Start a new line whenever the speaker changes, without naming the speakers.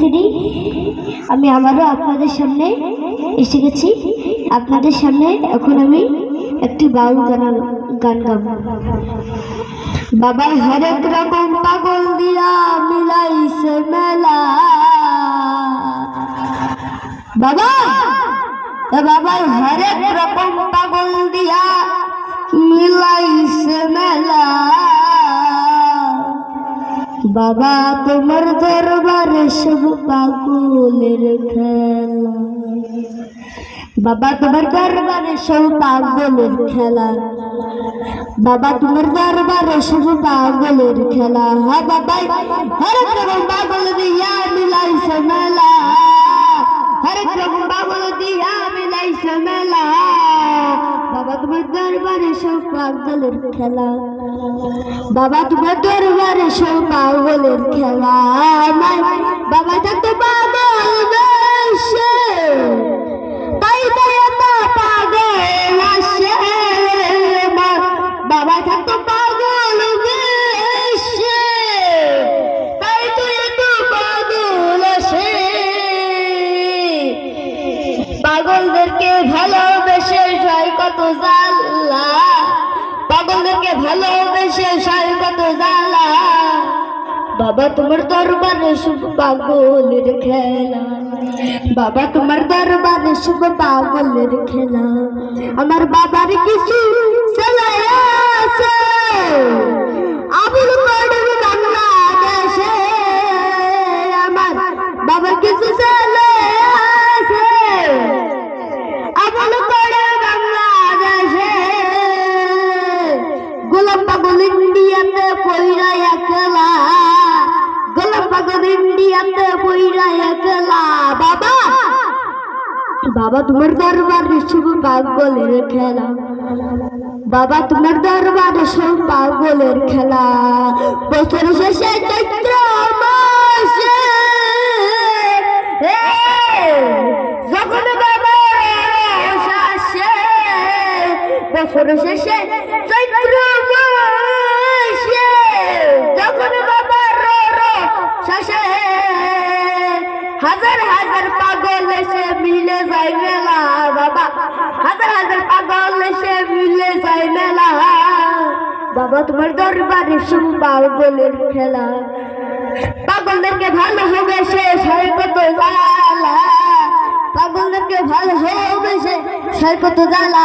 স্ত্রী আমি আবারও আপনাদের সামনে এসে গেছি। আপনাদের সামনে এখন আমি একটি বাউল গান গান গাব। বাবার হরেক রকম পাগল দিয়া মিলাইছে মেলা। বাবা, এ বাবার হরেক রকম পাগল দিয়া বাবা তোমার দরবারে সব পাগলের খেলা। বাবা তোমার দরবারে সব পাগলের খেলা। বাবা তোমার দরবারে সব পাগলের খেলা। হ্যাঁ বাবা হরেক রকম পাগল দিয়া মিলাইছে মেলা। হরেক রকম পাগল দিয়া মিলাইছে মেলা। বাবা তোমার দরবারে সব পাগলের খেলা। বাবা, তোমার দরবারে সব পাগলের খেলা আমার বাবা থাকতো পাগল বেশে তাই তাই এত পাগল আসে বাবা থাকতো পাগল বেশে তাই তো এত পাগল আসে। পাগলদেরকে ভালোবেসে সয় কত জাল্লা বাবা তোমার দরবারে শুভ পাগলের খেলা। বাবা তোমার দরবারে শুভ পাগলের খেলা। আমার বাবার কিছু আবুল কাদের পাগল ইন্ডিয়াতে একলা বাবা বাবা, তোমার দরবারে শুভ পাগলের খেলা। বাবা, তোমার দরবারে সব পাগলের খেলা। বছর শেষে চৈত্র বছর শেষে চৈত্র মাসে, যখন শেষে হাজার হাজার পাগল এসে মিলে যায় মেলা, বাবা। হাজার হাজার পাগল এসে মিলে যায় মেলা। বাবা, তোমার দরবারে শুভ পাগলের খেলা। পাগলদেরকে ভালো হবে শেষ হয় কত জ্বালা পাগলদেরকে ভালো হবে শেষ হয় কত জ্বালা